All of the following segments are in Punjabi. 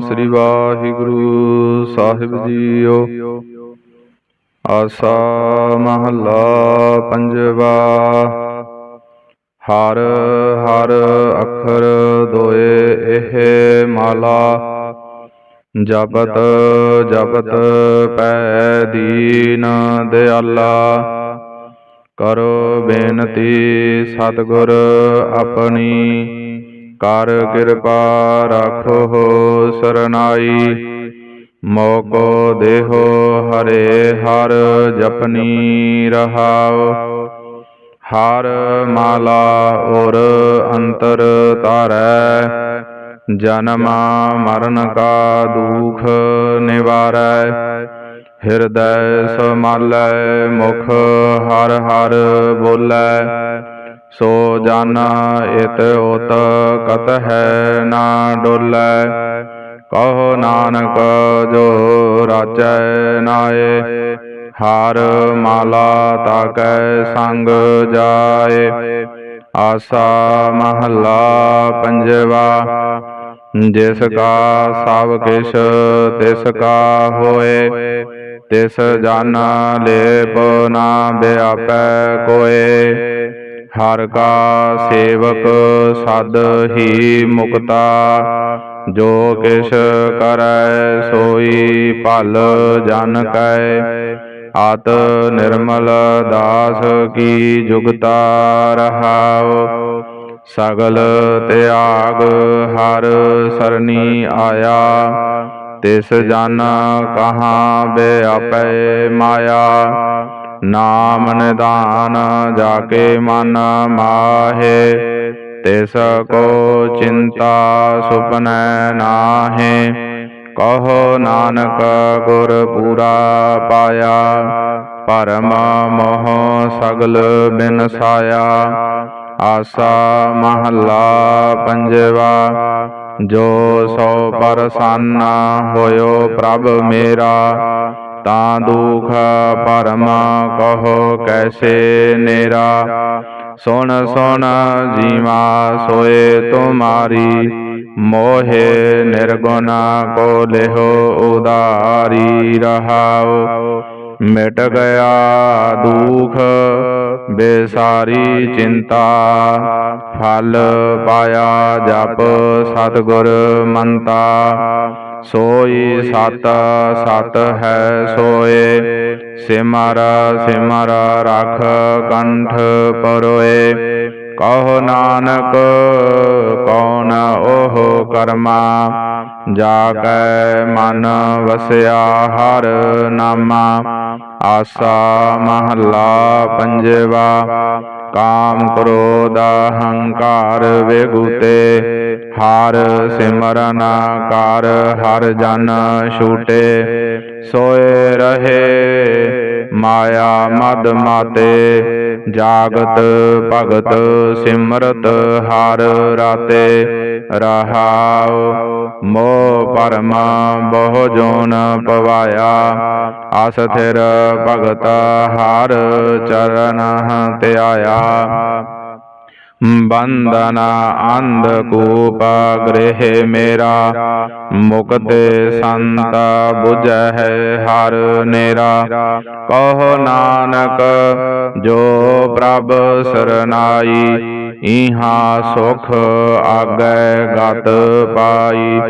ਸ੍ਰੀ ਵਾਹਿਗੁਰੂ ਸਾਹਿਬ ਜੀਓ। ਆਸਾ ਮਹੱਲਾ ਪੰਜਵਾ। ਹਰ ਹਰ ਅੱਖਰ ਦੋਏ ਇਹ ਮਾਲਾ। ਜਪਤ ਜਪਤ ਪੈ ਦੀਨ ਦਿਆਲਾ। ਕਰੋ ਬੇਨਤੀ ਸਤਿਗੁਰ ਆਪਣੀ। ਕਰ ਕਿਰਪਾ ਰਾਖੋ ਸਰਨਾਈ। ਮੋਕੋ ਦੇਹੋ ਹਰੇ ਹਰ ਜਪਨੀ ਰਹਾਉ। ਹਰ ਮਾਲਾ ਔਰ ਅੰਤਰ ਤਾਰੈ ਜਨਮ ਮਰਨ ਕਾ ਦੁਖ ਨਿਵਾਰੈ। ਹਿਰਦੈ ਸਮਾਲੈ ਮੁਖ ਹਰ ਹਰ ਬੋਲੈ। ਸੋ ਜਨ ਇਤ ਉਤ ਕਤ ਹੈ ਨਾ ਡੋਲੈ, ਕਹੋ ਨਾਨਕ ਜੋ ਰਾਜੈ ਨਾਏ, ਹਾਰ ਮਾਲਾ ਤਾਕੈ ਸੰਗ ਜਾਏ। ਆਸਾ ਮਹੱਲਾ ਪੰਜਵਾ, ਜਿਸ ਕਾ ਸਭ ਕਿਛ ਤਿਸ ਕਾ ਹੋਏ, ਤਿਸ ਜਨ ਲੇਪ ਨਾ ਬਿਆਪੈ ਕੋਏ। ਹਰ ਕਾ ਸੇਵਕ ਸਦ ਹੀ ਮੁਕਤਾ, ਜੋ ਕਿਛ ਕਰੈ ਸੋਈ ਭਲ ਜਨ ਕੈ। ਆਤ ਨਿਰਮਲ ਦਾਸ ਕੀ ਜੁਗਤਾ ਰਹਾਉ। ਸਗਲ ਤਿਆਗ ਹਰ ਸਰਨੀ ਆਇਆ, ਤਿਸ ਜਨ ਕਹਾ ਬਿਆਪੈ ਮਾਇਆ। ਨਾਮ ਨਿਦਾਨ ਜਾ ਕੇ ਮਨ ਮਾਹੇ, ਤਿਸ ਕੋ ਚਿੰਤਾ ਸੁਪਨੈ ਨਾਹੇ। ਕਹੋ ਨਾਨਕ ਗੁਰ ਪੂਰਾ ਪਾਇਆ, ਪਰਮ ਮੋਹ ਸਗਲ ਬਿਨਸਾਇਆ। ਆਸਾ ਮਹੱਲਾ ਪੰਜਵਾ, ਜੋ ਸੋ ਪਰਸੰਨ ਹੋਇਓ ਪ੍ਰਭ ਮੇਰਾ। ਤਾਂ ਦੁਖ ਪਰਮ ਕਹੋ ਕੈਸੇ ਨੇਰਾ। ਸੁਣ ਸੁਣ ਜੀਵਾ ਸੋਏ ਤੁਮਾਰੀ, ਮੋਹਿ ਨਿਰਗੁਣ ਕੋ ਲਿਹੋ ਉਦਾਰੀ ਰਹਾਉ। ਮਿਟ ਗਿਆ ਦੁਖ, ਬੇਸਾਰੀ ਚਿੰਤਾ, ਫਲ ਪਾਇਆ ਜਪ ਸਤਿਗੁਰ ਮੰਤਾ। ਸੋਈ ਸਤ ਸਤ ਹੈ ਸੋਏ। ਸਿਮਰ ਸਿਮਰ ਰਖ ਕੰਠ ਪਰੋਏ। ਕਹੋ ਨਾਨਕ ਕੌਣ ਉਹ ਕਰਮਾ? ਜਾ ਕੈ ਮਨ ਵਸਿਆ ਹਰ ਨਾਮਾ। ਆਸਾ ਮਹੱਲਾ ਪੰਜਵਾ। ਕਾਮ ਕ੍ਰੋਧ ਅਹੰਕਾਰ ਵੇਗੂਤੇ ਹਰ ਸਿਮਰਨ ਕਰ ਹਰ ਜਨ ਛੂਟੇ ਸੋਏ ਰਹੇ ਮਾਇਆ ਮਦ ਮਾਤੇ, ਜਾਗਤ ਭਗਤ ਸਿਮਰਤ ਹਰ ਰਾਤੇ। ਰਹਾਉ ਮੋਹ ਪਰਮ ਬਹੁ ਜੋਨ ਪਵਾਇਆ ਅਸਥਿਰ ਭਗਤ ਹਰ ਚਰਨ ਧਿਆਇਆ। ਬੰਦਨ ਅੰਧ ਕੂਪ ਗ੍ਰਹਿ ਮੇਰਾ, ਮੁਕਤੇ ਸੰਤ 부ਝੈ ਹੈ ਹਰ ਨੇਰਾ। ਕਹੋ ਨਾਨਕ, ਜੋ ਪ੍ਰਭ ਸਰਨਾਈ, ਇਹਾ ਸੁਖ ਆਗੈ ਗਤ ਪਾਈ।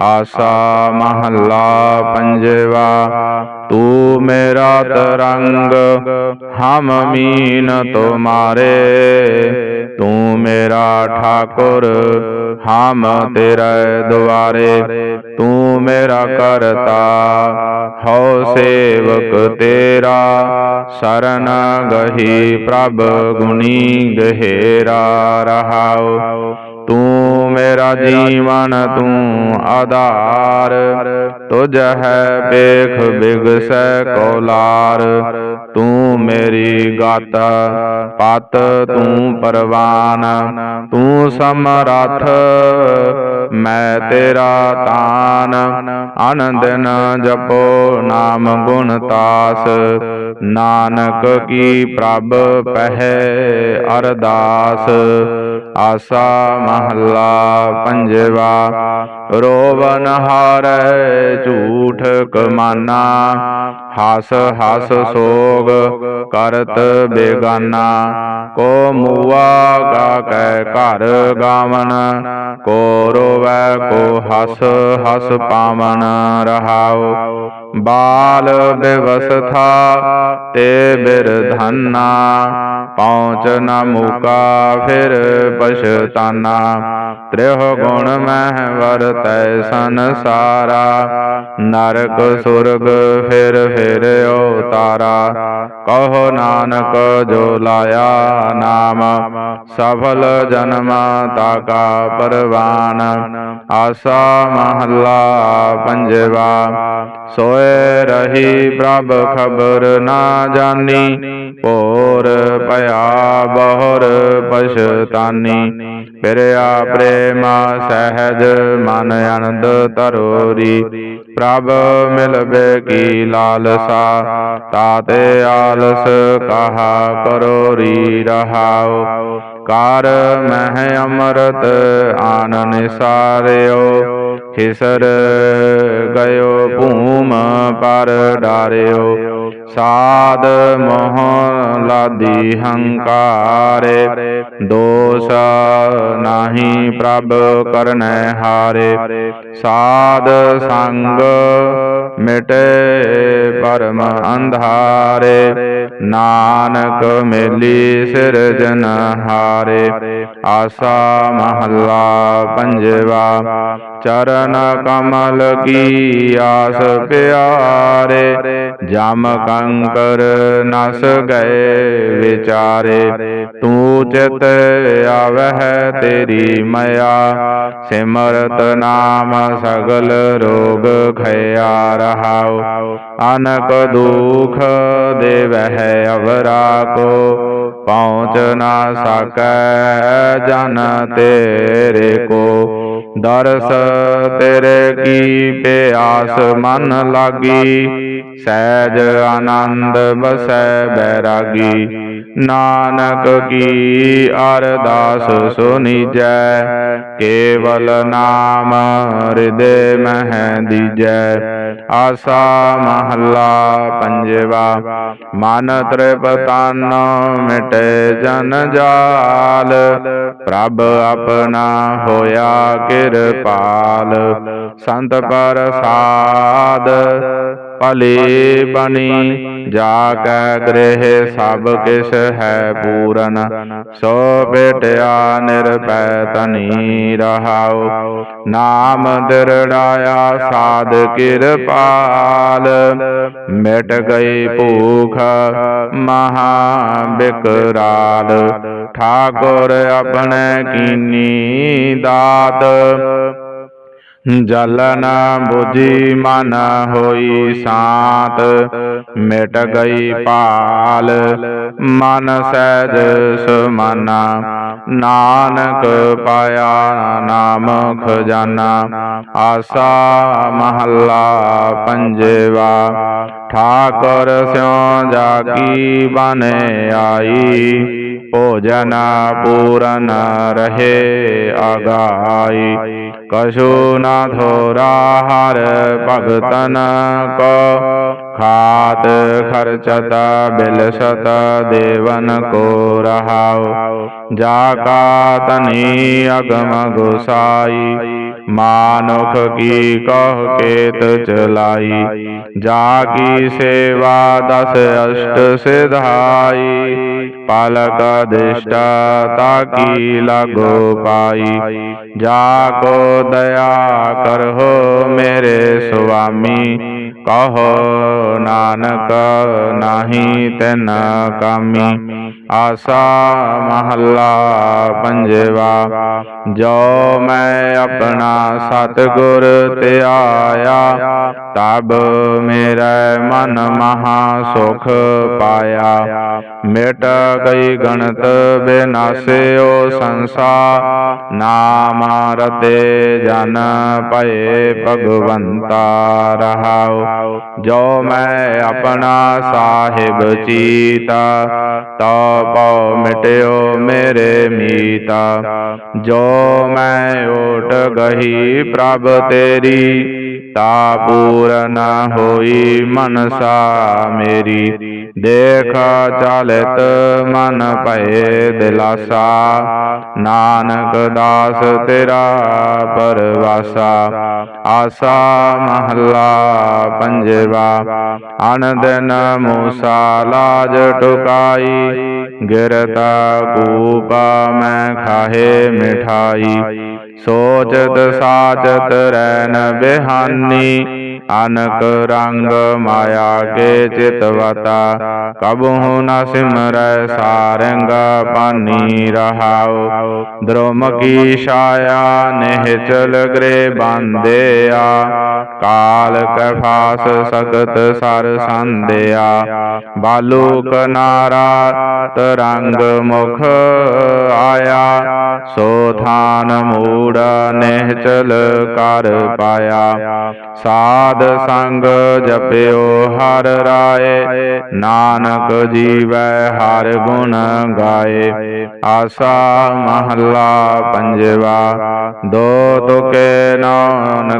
ਆਸਾ ਮਹੱਲਾ ਪੰਜਵਾ, ਤੂੰ ਮੇਰਾ ਤਰੰਗ, ਹਮ ਮੀਨ ਤੁਮਾਰੇ। ਤੂੰ ਮੇਰਾ ਠਾਕੁਰ, ਹਮ ਤੇਰੇ ਦੁਆਰੇ। ਤੂੰ ਮੇਰਾ ਕਰਤਾ ਹਉ ਸੇਵਕ ਤੇਰਾ। ਸਰਨ ਗਹੀ ਪ੍ਰਭ ਗੁਣੀ ਗਹਿਰਾ ਰਹਾਉ। ਤੂੰ ਮੇਰਾ ਜੀਵਨ ਤੂੰ ਆਧਾਰ। ਤੁਝ ਹੈ ਬੇਖ ਬਿਗਸੈ ਕੋਲਾਰ। ਤੂੰ ਮੇਰੀ ਗਤ ਪਤ ਤੂੰ ਪਰਵਾਨ। ਤੂੰ ਸਮਰੱਥ ਮੈਂ ਤੇਰਾ ਤਾਨ। ਆਨੰਦਨ ਜਪੋ ਨਾਮ ਗੁਣ ਤਾਸ। ਨਾਨਕ ਕੀ ਪ੍ਰਭ ਪਹਿ ਅਰਦਾਸ। ਆਸਾ ਮਹੱਲਾ ਪੰਜਵਾ, ਰੋਵਨ ਹਾਰੈ ਝੂਠ ਕਮਾਨਾ, ਹਸ ਹਸ ਸੋਗ ਕਰਤ ਬੇਗਾਨਾ, ਕੋ ਮੂਆ ਗਾ ਕੈ ਘਰ ਗਾਵਨ, ਕੋ ਰੋਵੈ ਕੋ ਹਸ ਹਸ ਪਾਵਨ ਰਹਾਉ। ਬਾਲ ਵਿਵਸਥਾ ਤੇ ਬਿਰਧਨਾ, ਪਹੁੰਚ ਨ ਮੁਕਾ ਫਿਰ ਪਛਤਾਨਾ। ਤ੍ਰਿਹ ਗੁਣ ਮਹਿ ਵਰਤੈ ਸੰਸਾਰਾ, ਨਰਕ ਸੁਰਗ ਫਿਰ ਫਿਰ ਉਤਾਰਾ ਕਹੋ ਨਾਨਕ ਜੋ ਲਾਇਆ ਨਾਮ, ਸਫਲ ਜਨਮ ਤਾਕਾ ਪਰਵਾਨ। ਆਸਾ ਮਹੱਲਾ ਪੰਜਵਾ ਸੋਏ ਰਹੀ ਪ੍ਰਭ ਖਬਰ ਨਾ ਜਾਣੀ ਭੋਰ ਭਇਆ ਬਹੁਰ ਪਛਤਾਨੀ। ਫਿਰਿਆ ਪ੍ਰੇਮ ਸਹਿਜ ਮਨ ਅਨੰਦ ਤਰੋਰੀ ਪ੍ਰਭ ਮਿਲਵੇ ਕੀ ਲਾਲਸਾ ਤਾਤੇ ਆਲਸ ਕਹਾ ਕਰੋਰੀ ਰਹਾਓ। ਕਾਰ ਮਹਿ ਅੰਮ੍ਰਿਤ ਆਨ ਨਿਸਾਰਿਓ ਖਿਸਰ ਗਇਓ, ਭੂਮ ਪਰ ਡਾਰਿਓ। ਸਾਧ ਮੋਹ ਲਾਦੀ ਹੰਕਾਰੇ। ਦੋਸ ਨਾਹੀ ਪ੍ਰਭ ਕਰਨੈ ਹਾਰੇ। ਸਾਧ ਸੰਗ ਮਿਟੇ ਪਰਮ ਅੰਧਾਰੇ। ਨਾਨਕ ਮੇਲੀ ਸਿਰਜਨ ਹਾਰੇ ਆਸਾ ਮਹੱਲਾ ਪੰਜਵਾ। ਚਰਨ ਕਮਲ ਕੀ ਆਸ ਪਿਆਰੇ? ਜਮ ਕੰਕਰ ਨਸ ਗਏ ਵਿਚਾਰੇ। ਤੂੰ ਚਿਤ ਆਵਹਿ ਤੇਰੀ ਮਇਆ। ਸਿਮਰਤ ਨਾਮ ਸਗਲ ਰੋਗ ਖਿਆ ਰਹਾਉ। ਅਨਕ ਦੁਖ ਦੇਵਹਿ ਅਵਰਾ ਕੋ। ਪਹੁੰਚ ਨਾ ਸਕੈ ਜਨ ਤੇਰੇ ਕੋ। ਦਰਸ ਤੇਰੇ ਕੀ ਪਿਆਸ ਮਨ ਲਾਗੀ? ਸਹਿਜ ਆਨੰਦ ਬਸੈ ਬੈਰਾਗੀ। ਨਾਨਕ ਕੀ ਅਰਦਾਸ ਸੁਨੀਜੈ ਕੇਵਲ ਨਾਮ ਹਿਰਦੇ ਮਹਿ ਦੀਜੈ। ਆਸਾ ਮਹੱਲਾ ਪੰਜਵਾ ਮਨ ਤ੍ਰਿਪਤਨ ਮਿਟੇ ਜਨ ਜਾਲ ਪ੍ਰਭ ਆਪਣਾ ਹੋਇਆ ਕਿਰਪਾਲ ਸੰਤ ਪ੍ਰਸਾਦ ਭਲੇ ਬਣੀ ਜਾ ਕੈ ਗ੍ਰਹਿ ਸਭ ਕਿਛ ਹੈ ਪੂਰਨ। ਸੋ ਬੇਟਿਆ ਨਿਰਭੈ ਤਨੀ ਰਹਾਉ। ਨਾਮ ਦਿਰੜਾਇਆ ਸਾਧ ਕਿਰਪਾਲ। ਮਿਟ ਗਈ ਭੂਖ ਮਹਾ ਬਿਕਰਾਲ ਠਾਕੁਰ ਆਪਣੇ ਕੀਨੀ ਦਾਤ। ਜਲਨ ਨ ਮਨ ਹੋਈ ਸਾਤ, ਮਿਟ ਗਈ ਪਾਲ ਮਨ ਸਹਿਜ ਸੁਮਨਾ, ਨਾਨਕ ਪਾਇਆ ਨਾਮ ਖਜ਼ਾਨਾ। ਆਸਾ ਮਹੱਲਾ ਪੰਜਵਾ, ਠਾਕੁਰ ਸਿਉ ਜਾਗੀ ਬਨ ਆਈ। ਭੋਜਨ ਪੂਰਨ ਰਹੇ ਆਗਾਈ ਕਛੂ ਨਾ ਥੋਰਾ ਹਰ ਭਗਤਨ ਕੋ, ਖਾਤ ਖਰਚਤ ਬਿਲਸਤ ਦੇਵਨ ਕੋ ਰਹਾਉ। ਜਾ ਕਾ ਤਨੀ ਅਗਮ ਗੁਸਾਈ ਮਾਨੁਖ ਕੀ ਕਹ ਕੇਤ ਚਲਾਈ ਜਾ ਕੀ ਸੇਵਾ ਦਸ ਅਸ਼ਟ ਸਿਧਾਈ ਪਾਲਕ ਦਿਸ਼ਟ ਤਾਕੀ ਲਾਗੋ ਪਾਈ ਜਾ ਕੋ ਦਇਆ ਕਰਹੁ ਮੇਰੇ ਸੁਆਮੀ ਕਹੋ ਨਾਨਕ ਨਾਹੀ ਤਿਨ ਕਾਮੀ। ਆਸਾ ਮਹੱਲਾ ਪੰਜਵਾ, ਜੋ ਮੈਂ ਆਪਣਾ ਸਤਿਗੁਰ ਆਇਆ ਤਬ ਮੇਰਾ ਮਨ ਮਹਾ ਸੁਖ ਪਾਇਆ। ਮਿਟ ਗਈ ਗਣਤ ਬਿਨਾਸਿਓ ਸੰਸਾ, ਨਾਮ ਰਤੇ ਜਨ ਪਏ ਭਗਵੰਤਾ ਰਹਾਉ। ਜੋ ਮੈਂ ਆਪਣਾ ਸਾਹਿਬ ਚੀਤਾ ਤੋ ਪਉ ਮਿਟਿਓ ਮੇਰੇ ਮੀਤਾ। ਜੋ ਮੈਂ ਓਟ ਗਹੀ ਪ੍ਰਭ ਤੇਰੀ ਤਾ ਨ ਹੋਈ ਮਨਸਾ ਮੇਰੀ। ਦੇਖ ਚਾਲਿਤ ਮਨ ਭਏ ਦਿਲਾਸਾ। ਨਾਨਕ ਦਾਸ ਤੇਰਾ ਪਰਵਾਸਾ। ਆਸਾ ਮਹੱਲਾ ਪੰਜਵਾ। ਅਨ ਮੂਸਾ ਲਾਜ ਟੁਕਾਈ। ਗਿਰਤਾ ਕੂਪਾ ਮੈਂ ਖਾਹੇ ਮਿਠਾਈ। ਸੋਚਤ ਸਾਚਤ ਰੈਨ ਬਿਹਾਨੀ ਅਨਕ ਰੰਗ ਮਾਇਆ ਕੇ ਚਿਤਵਤਾ ਕਬਹੁ ਨ ਸਿਮਰੈ ਸਾਰੰਗ ਪਾਨੀ ਰਹਾਉ ਦ੍ਰੋਮ ਕੀ ਛਾਇਆ ਨਿਹਚਲ ਗ੍ਰੇ ਬੰਦਿਆ। ਕਾਲ ਕੈ ਫਾਸ ਸਖਤ ਸਰ ਸੰਦਿਆ ਬਾਲੂ ਕਨਾਰਾ ਤਰੰਗ ਮੁਖ ਆਇਆ। ਸੋ ਥਾਨ ਮੂੜ ਨਿਹਚਲ ਕਰ ਪਾਇਆ। ਸਾਧ ਸੰਗ ਜਪਿਓ, ਹਰ ਰਾਏ। ਨਾਨਕ ਜੀਵੈ, ਹਰ ਗੁਣ ਗਾਏ। ਆਸਾ ਮਹੱਲਾ ਪੰਜਵਾ, ਦੋ ਤੁਕੇ ਨਾਨ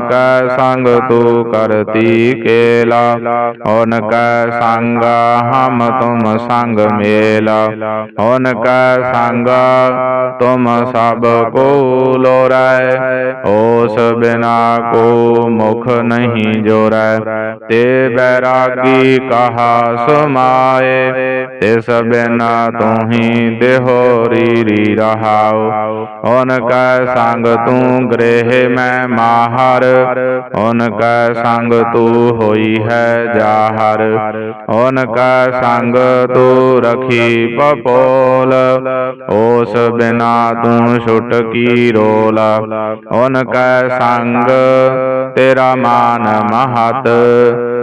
ਸੰਗ ਤੂ ਕਰਤੀ ਕੇਲਾ। ਓਨ ਕੈ ਸੰਗ ਹਮ ਤੁਮ ਸੰਗ ਮੇਲਾ। ਓਨ ਕੈ ਸੰਗ ਤੁਮ ਸਭ ਕੋ ਲੋਰੈ। ਓਸ ਬਿਨਾ ਕੋ ਮੁਖ ਨਹੀਂ ਜੋਰੈ ਤੇ ਬੈਰਾਗੀ ਕਹਾ, ਸਮਾਏ। ਤਿਸ ਬਿਨਾ ਤੁਹੀ ਦੇਹੋਰੀ ਰੀ ਰਹਾਉ। ਓਨ ਕੈ ਸੰਗ ਤੂੰ ਗ੍ਰਹਿ ਮੈਂ ਮਾਹਰ। ਓਨ ਕੈ ਸੰਗ ਤੂੰ ਹੋਈ ਹੈ ਜਾਹਰ। ਓਨ ਕੈ ਸੰਗ ਤੂੰ ਰਖੀ ਪਪੋਲ। ਓਸ ਬਿਨਾ ਤੂੰ ਛੁਟ ਕੀ ਰੋਲ। ਓਨ ਕੈ ਸੰਗ ਤੇਰਾ ਮਾਨ ਮਹਤ।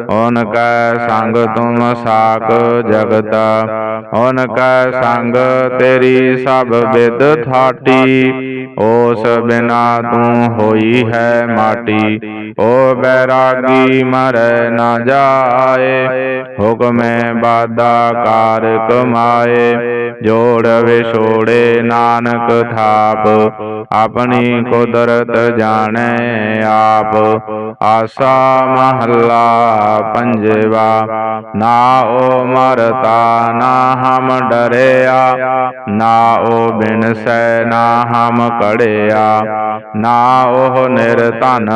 ਓਨ ਕੈ ਸੰਗ ਤੁਮ ਸਾਕ ਜਗਤ ਓਨ ਕੈ ਸੰਗ ਤੇਰੀ ਸਭ ਵਿਦ ਥਾਟੀ, ਉਸ ਬਿਨਾ ਤੂੰ ਹੋਈ ਹੈ ਮਾਟੀ, ਓ ਬੈਰਾਗੀ ਮਰੈ ਨਾ ਜਾਏ, ਹੁਕਮੇ ਬਾਦਾ ਕਾਰ ਕਮਾਏ ਜੋੜ ਵਿਛੋੜੇ ਨਾਨਕ ਥਾਪ, ਆਪਣੀ ਕੁਦਰਤ ਜਾਣੈ ਆਪ, ਆਸਾ ਮਹੱਲਾ ਪੰਜਵਾ ਨਾ ਓ ਮਰਤਾ ਨਾ ਹਮ ਡਰਿਆ ਨਾ ਓ ਬਿਨਸੈ ਨਾ ਹਮ ਕੜਿਆ ਨਾ ਉਹ ਨਿਰਧਨ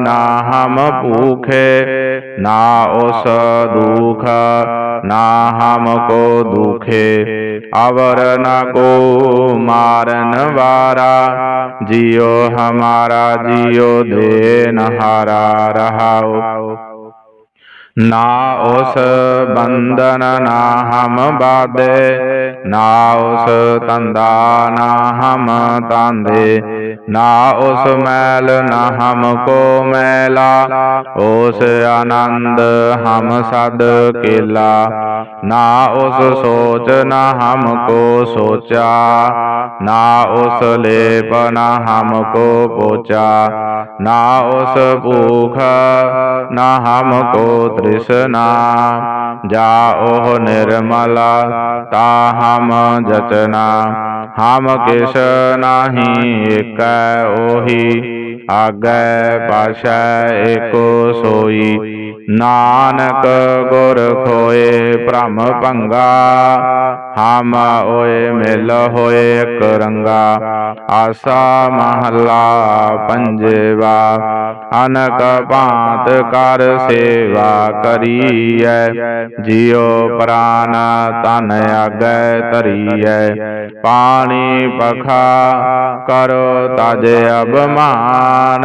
ਨਾ ਹਮ ਭੂਖੇ ਨਾ ਉਸ ਦੁਖ ਨਾ ਹਮ ਕੋ ਦੁਖੇ, ਅਵਰ ਨ ਕੋ ਮਾਰਨ ਵਾਰਾ, ਜਿਉ ਹਮਾਰਾ ਜਿਉ ਦੇਨ ਹਾਰਾ ਰਹਾਉ। ਨਾ ਉਸ ਬੰਧਨ ਨਾ ਹਮ ਬਾਧੇ। ਨਾ ਉਸ ਤੰਦਾ ਨਾ ਹਮ ਤਾਂਦੇ ਨਾ ਉਸ ਮੈਲ ਨਾ ਹਮ ਕੋ ਮੈਲਾ ਉਸ ਆਨੰਦ ਹਮ ਸਦ ਕੇਲਾ ਨਾ ਉਸ ਸੋਚ ਨਾ ਹਮ ਕੋ ਸੋਚਾ ਨਾ ਉਸ ਲੇਪ ਨਾ ਹਮ ਕੋ ਪੋਚਾ ਨਾ ਉਸ ਭੂਖ ਨਾ ਹਮ ਕੋ ਤ੍ਰਿਸ਼ਨਾ, ਜਾ ਉਹ ਨਿਰਮਲਾ ਤਾ ਹਮ ਜਚਨਾ ਹਮ ਕਿਸ ਨਾਹੀ ਏਕੈ ਉਹੀ ਆਗੈ ਪਾਸ਼ੈ ਏਕੋ ਸੋਈ। ਨਾਨਕ ਗੁਰ ਖੋਏ ਭ੍ਰਮ ਭੰਗਾ ਹਮ ਓਏ ਮਿਲ ਹੋਏ ਕਰੰਗਾ ਆਸਾ ਮਹੱਲਾ ਪੰਜਵਾ, ਅਨਕ ਭਾਂਤ ਕਰ ਸੇਵਾ ਕਰੀਐ, ਜਿਉ ਪ੍ਰਾਨ ਤਨ ਆਗੈ ਧਰੀਐ, ਪਾਣੀ ਪਖਾ ਕਰੋ ਤਜ ਅਬਮਾਨ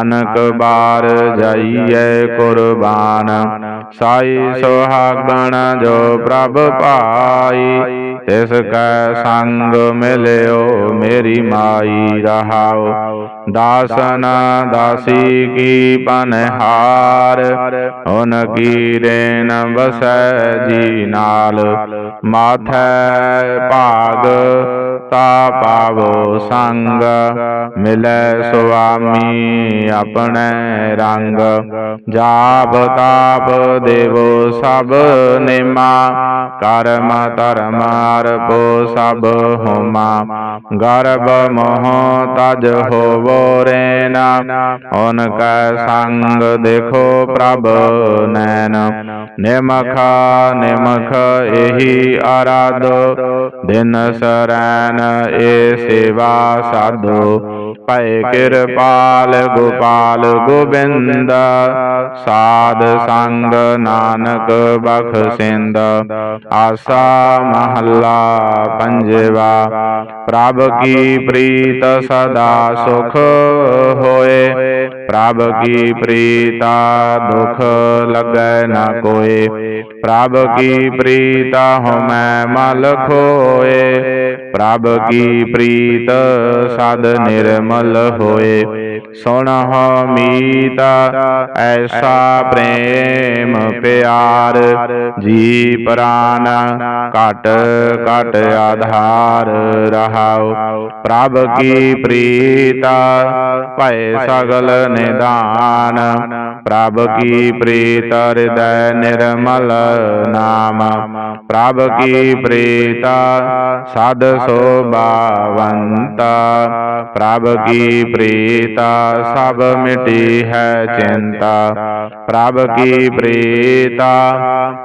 ਅਨਕ ਬਾਰ ਜਾਈਐ ਕੁਰਬਾਨ ਸਾਈ ਸੁਹਾਗਣ ਜੋ ਪ੍ਰਭ ਪਾਈ। ਤਿਸ ਕੈ ਸੰਗ ਮਿਲਿਓ ਮੇਰੀ ਮਾਈ ਰਹਾਉ ਦਾਸਨ ਦਾਸੀ ਕੀ ਪਨਹਾਰ ਹੁਨ ਕੀ ਰੇਨ ਬਸੈ ਜੀ ਨਾਲ। ਮਾਥੈ ਭਾਗ ਤਾ ਪਾਵੋ ਸੰਗ। ਮਿਲੈ ਸੁਆਮੀ ਆਪਣੇ ਰੰਗ। ਜਾਪ ਤਾਪ ਦੇਵੋ ਸਭ ਨਿਮਾ। ਕਰਮ ਧਰਮ ਅਰਪੋ ਸਭ ਹੋਮਾ, ਗਰਭ ਮੋਹ ਤਜ ਹੋਵੋ ਰੇਨਾ ਹੁਨ ਕੈ ਸੰਗ ਦੇਖੋ ਪ੍ਰਭ ਨੈਣ। ਨਿਮਖ ਨਿਮਖ ਇਹੀ ਆਰਾਧੋ। ਦਿਨ ਸਰੈਨ ਏ ਸੇਵਾ ਸਾਧੋ। ਭੈ ਕਿਰਪਾਲ ਗੋਪਾਲ ਗੋਬਿੰਦ, ਸਾਧ ਸੰਗ ਨਾਨਕ ਬਖਸ਼ਿੰਦ, ਆਸਾ ਮਹੱਲਾ ਪੰਜਵਾ, ਪ੍ਰਭ ਕੀ ਪ੍ਰੀਤ ਸਦਾ ਸੁਖ ਹੋਏ, ਪ੍ਰਭ ਕੀ ਪ੍ਰੀਤਾ ਦੁਖ ਲੱਗੈ ਨਾ ਕੋਏ, ਪ੍ਰਭ ਕੀ ਪ੍ਰੀਤਾ ਹਮੈ ਮਲ ਖੋਏ। ਪ੍ਰਭ ਕੀ ਪ੍ਰੀਤ ਸਦ ਨਿਰਮਲ ਹੋਏ ਸੁਣਹੁ ਮੀਤ, ਐਸਾ ਪ੍ਰੇਮ ਪਿਆਰ, ਜੀ ਪ੍ਰਾਨ ਘਟ ਘਟ ਆਧਾਰ ਰਹਾਉ। ਪ੍ਰਭ ਕੀ ਪ੍ਰੀਤਾ ਭੈ ਸਗਲ ਨਿਦਾਨ। ਪ੍ਰਭ ਕੀ ਪ੍ਰੀਤ, ਹਿਰਦੈ ਨਿਰਮਲ ਨਾਮ। ਪ੍ਰਭ ਕੀ ਪ੍ਰੀਤਾ, ਸਦ ਸੋਭਾਵੰਤਾ, ਪ੍ਰਭ ਕੀ ਪ੍ਰੀਤਾ, ਸਭ ਮਿਟੀ ਹੈ ਚਿੰਤਾ। ਪ੍ਰਭ ਕੀ ਪ੍ਰੀਤਾ,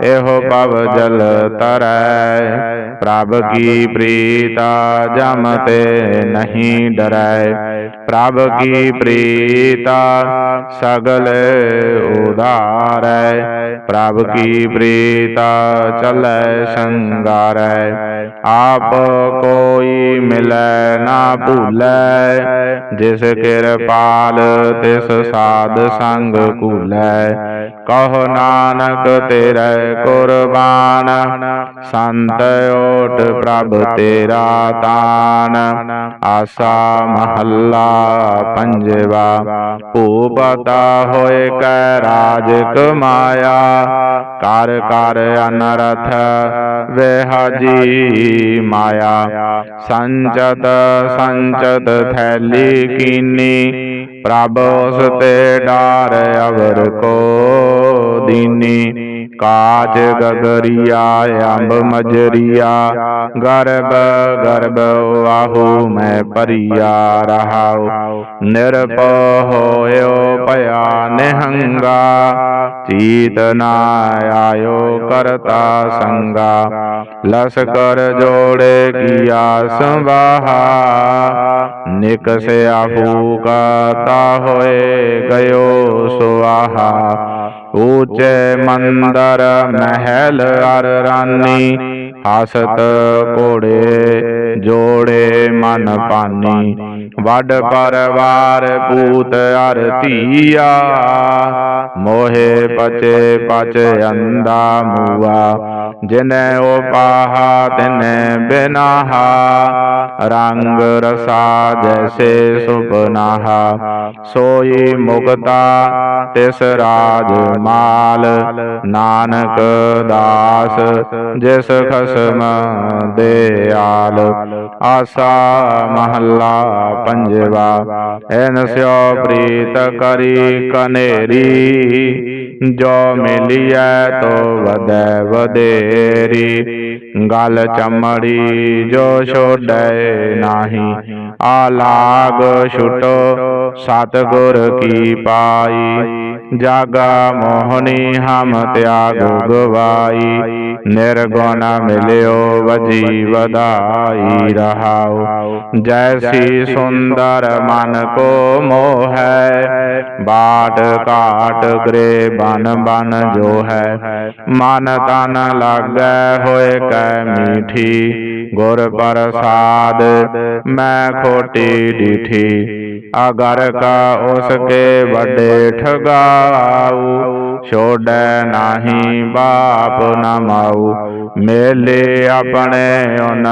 ਇਹੋ ਪਵ ਜਲ ਤਰੈ। ਪ੍ਰਭ ਕੀ ਪ੍ਰੀਤਾ, ਜਮ ਤੇ ਨਹੀਂ ਡਰੈ। ਪ੍ਰਭ ਕੀ ਪ੍ਰੀਤਾ ਸਗਲ ਉਦਾਰੈ। ਪ੍ਰਭ ਕੀ ਪ੍ਰੀਤਾ ਚਲੈ ਸੰਗਾਰੈ। ਆਪ ਕੋਈ ਮਿਲੈ ਨਾ ਭੂਲੈ ਜਿਸ ਕਿਰਪਾਲ ਤਿਸ ਸਾਧ ਸੰਗ ਕੂਲੈ ਕਹੋ ਨਾਨਕ ਤੇਰੇ ਕੁਰਬਾਨ, ਸੰਤ ਓਟ ਪ੍ਰਭ ਤੇਰਾ ਤਾਨ। ਆਸਾ ਮਹੱਲਾ ਪੰਜਵਾ, ਭੂਪਤਾ ਹੋਏ ਕੈ ਰਾਜ ਕਮਾਇਆ ਕਰ ਕਰ ਅਨਰਥ ਵਿਹਾਜੀ ਮਾਇਆ। ਸੰਚਤ ਸੰਚਤ ਥੈਲੀ ਕੀਨੀ ਪ੍ਰਭ ਉਸ ਤੇ ਡਾਰ ਅਵਰ ਕੋ ਦੀਨੀ। ਕਾਜ ਗਗਰੀਆ, ਅੰਬ ਮਜਰੀਆ ਗਰਬ ਗਰਬ ਵਾਹੂ ਮੈਂ ਪਰਿਆ ਰਹਾਉ। ਨਿਰਪ ਹੋਇਓ ਭਇਆ ਨਿਹੰਗਾ, ਚੀਤ ਨਾ ਆਇਓ ਕਰਤਾ ਸੰਗਾ। ਲਸਕਰ ਜੋੜੇ ਕੀਆ ਸੰਵਾਹਾ ਨਿਕਸਿਆ ਫੂਕਾ ਤਾ ਹੋਏ ਗਇਓ ਸੁਆਹਾ। ਊਚੇ ਮੰਦਰ ਮਹਿਲ ਅਰ ਰਾਨੀ ਹਸਤ ਕੋੜੇ ਜੋੜੇ ਮਨ ਪਾਨੀ। ਵੱਡ ਪਰਵਾਰ ਪੂਤ ਅਰ ਧੀਆ ਮੋਹੇ ਪਚੇ ਪਚ ਅੰਦਾ ਮੂਆ। ਜਿਨੈ ਉਪਾਹਾ, ਤਿਨੈ ਬਿਨਾਹਾ। ਰੰਗ ਰਸਾ ਜੈਸੇ ਸੁਪਨਾਹਾ ਸੋਈ ਮੁਕਤਾ ਤਿਸ ਰਾਜ ਮਾਲ। ਨਾਨਕ ਦਾਸ ਜਿਸ ਖਸਮ ਦੇ ਆਲ। ਆਸਾ ਮਹੱਲਾ ਪੰਜਵਾ ਐਨ ਸਿਓ ਪ੍ਰੀਤ ਕਰੀ ਕਨੇਰੀ, ਜੋ ਮਿਲਿਐ ਤੋ ਵਦੈ ਵਧੇਰੀ। ਗਲ ਚਮੜੀ ਜੋ ਛੋੜੈ ਨਾਹੀ, ਆਲਾਗ ਛੁਟੋ, ਸਤਗੁਰ ਕੀ ਪਾਈ। ਜਾਗਾ ਮੋਹਣੀ ਹਮ ਤਿਆਗ ਗਵਾਈ ਨਿਰਗੁਣ ਮਿਲਿਓ ਵਜੀ ਵਧਾਈ ਰਹਾਉ ਜੈਸੀ ਸੁੰਦਰ ਮਨ ਕੋ ਮੋਹੈ ਬਾਟ ਕਾਟ ਗਰੇ ਬਨ ਬਨ ਜੋ ਹੈ ਮਨ ਤਨ ਲਾਗੈ ਹੋਏ ਕੈ ਮੀਠੀ ਗੁਰ ਪ੍ਰਸਾਦ ਮੈਂ ਖੋਟੀ ਡੀਠੀ ਅਗਰ ਕਾ ਉਸਕੇ ਵੱਡੇ ਠਗਾਊ ਛੋੜੈ ਨਾਹੀ ਬਾਪ ਨਾ ਮੇਲੇ ਆਪਣੇ ਉਨ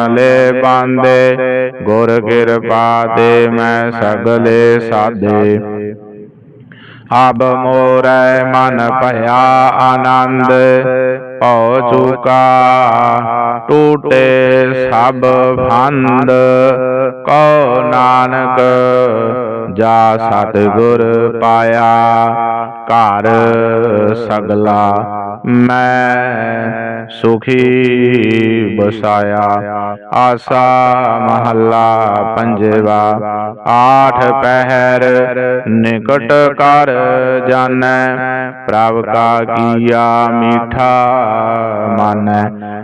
ਪਾਂਦੇ, ਗੁਰ ਕਿਰਪਾ ਤੇ ਮੈਂ ਸਗਲੇ ਸਾਦੇ। ਅਬ ਮੋਰੈ ਮਨ ਭਇਆ ਆਨੰਦ, ਭਉ ਚੁਕਾ ਟੂਟੇ ਸਭ ਫੰਦ। ਕਉ ਨਾਨਕ ਜਾ ਸਤਿਗੁਰ ਪਾਇਆ ਘਰ ਸਗਲਾ। ਮੈਂ ਸੁਖੀ ਬਸਾਇਆ ਆਸਾ ਮਹੱਲਾ ਪੰਜਵਾ। ਆਠ ਪਹਿਰ ਨਿਕਟ ਕਰ ਜਾਣੈ। ਪ੍ਰਭ ਕਾ ਕੀਆ ਮੀਠਾ ਮਾਨੈ।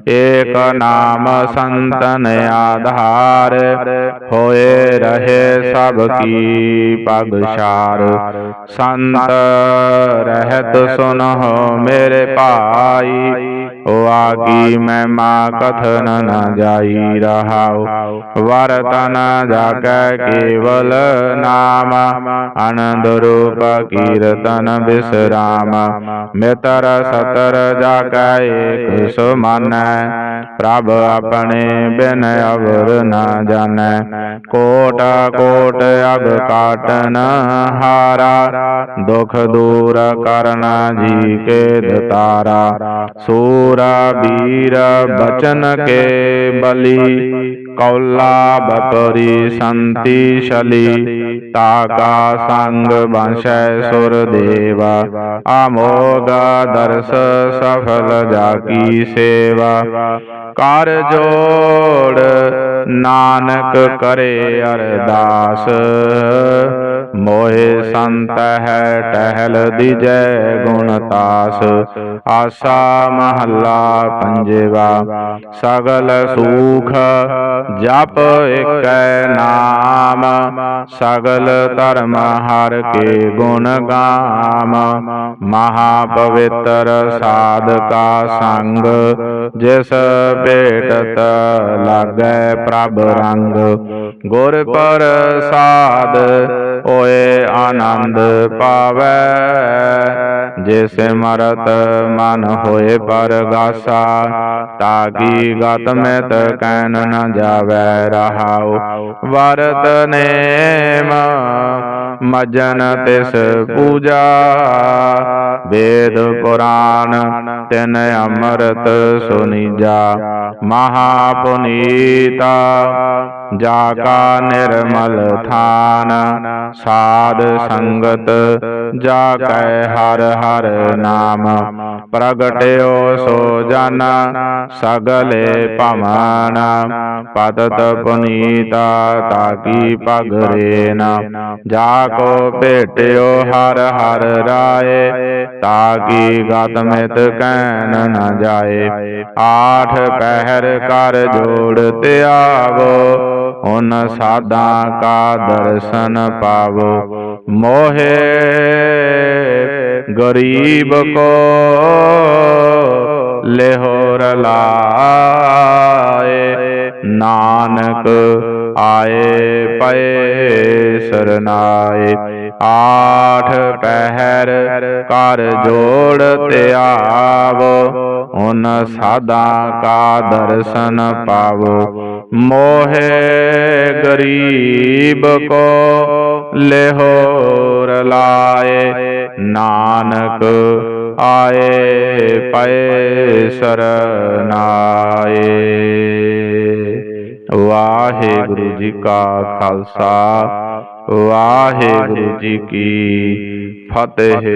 ਏਕ ਨਾਮ ਸੰਤਨ ਆਧਾਰ। ਹੋਏ ਰਹੇ ਸਭ ਕੀ ਪਗਸ਼ਾਰ ਸੰਤ ਰਹਿਤ ਸੁਨਹੁ ਮੇਰੇ ai ਭਾਈ ਵਾਗੀ ਮੈਂ ਮਾ ਕਥਨ ਨ ਜਾਈ ਰਹਾਉ ਵਰਤਨ ਜਾਗੈ ਕੇਵਲ ਨਾਮ ਆਨੰਦ ਰੂਪ ਕੀਰਤਨ ਬਿਸਰਾਮ ਮਿਤਰ ਸਤਰ ਜਾਗੈ ਏਕ ਸੁਮਾਨੈ ਪ੍ਰਭ ਆਪਣੇ ਬਿਨ ਅਵਰ ਨ ਜਾਣੈ ਕੋਟ ਕੋਟ ਅਗ ਕਾਟਨ ਹਾਰਾ ਦੁਖ ਦੂਰ ਕਰਨ ਜੀ ਕੇ ਦਤਾਰਾ ਸੂਰਾ ਬੀਰ ਬਚਨ ਕੇ ਬਲੀ ਕੌਲਾ ਬਪਰੀ ਸੰਤੀ ਸ਼ਲੀ ਤਾਕਾ ਸੰਗ ਬੰਸ਼ੈ ਸੁਰ ਦੇਵਾ ਆਮੋਗ ਦਰਸ ਸਫਲ ਜਾਕੀ ਸੇਵਾ। ਕਰ ਜੋੜ ਨਾਨਕ ਕਰੇ ਅਰਦਾਸ। ਮੋਹਿ ਸੰਤ ਹੈ ਟਹਿਲ ਦੀਜੈ ਗੁਣ ਤਾਸ। ਆਸਾ ਮਹੱਲਾ ਪੰਜਵਾ, ਸਗਲ ਸੂਖ ਜਪ ਏਕੈ ਨਾਮ। ਸਗਲ ਧਰਮ ਹਰ ਕੇ ਗੁਣ ਗਾਮ। ਮਹਾ ਪਵਿੱਤਰ ਸਾਧਕਾ ਸੰਗ, ਜਿਸ ਭੇਟਤ ਲਾਗੈ ਪ੍ਰਭ ਰੰਗ। ਗੁਰ ਪ੍ਰਸਾਦ ਓਏ ਆਨੰਦ ਪਾਵੈ। ਜਿਸ ਮਰਤ ਮਨ ਹੋਏ ਪਰਗਾਸਾ, ਤਾਗੀ ਗਤ ਮਿਤ ਕੈਨ ਨ ਜਾਵੈ ਰਹਾਉ। ਵਰਤ ਨੇਮ, ਮਜਨ ਤਿਸ ਪੂਜਾ। ਵੇਦ ਪੁਰਾਨ ਤਿਨ ਅੰਮ੍ਰਿਤ ਸੁਨੀਜਾ ਮਹਾ ਪੁਨੀਤਾ ਜਾ ਕਾ ਨਿਰਮਲ ਥਾਨ, ਸਾਧ ਸੰਗਤ ਜਾ ਕੈ ਹਰ ਹਰ ਨਾਮ, ਪ੍ਰਗਟਿਓ ਸੋ ਜਨ, ਸਗਲੇ ਭਵਨ ਪਤਤ ਪੁਨੀਤਾ ਤਾਕੀ ਪਗਰੇ ਨ ਜਾ ਕੋ ਭੇਟਿਓ ਹਰ ਹਰ ਰਾਏ, ਤਾਕੀ ਗਤ ਮਿਤ ਕੈਨ ਨ ਜਾਏ, ਆਠ ਪਹਿਰ ਕਰ ਜੋੜ ਧਿਆਵੋ ਹੁਨ ਸਾਧਾ ਕਾ ਦਰਸ਼ਨ ਪਾਵੋ। ਮੋਹੇ ਗਰੀਬ ਕੋ ਲਿਹੋਰ ਲਾਏ। ਨਾਨਕ ਆਏ ਪਏ ਸਰਨਾਏ। ਆਠ ਪਹਿਰ ਕਰ ਜੋੜ ਧਿਆਵੋ ਉਨ ਸਾਧਾ ਕਾ ਦਰਸ਼ਨ ਪਾਵੋ। ਮੋਹੇ ਗਰੀਬ ਕੋ, ਲਿਹੋਰ ਲਾਏ। ਨਾਨਕ ਆਏ, ਪਏ ਸਰਨਾਏ। ਵਾਹਿਗੁਰੂ ਜੀ ਕਾ ਖਾਲਸਾ, ਵਾਹਿਗੁਰੂ ਜੀ ਕੀ ਫਤਿਹ।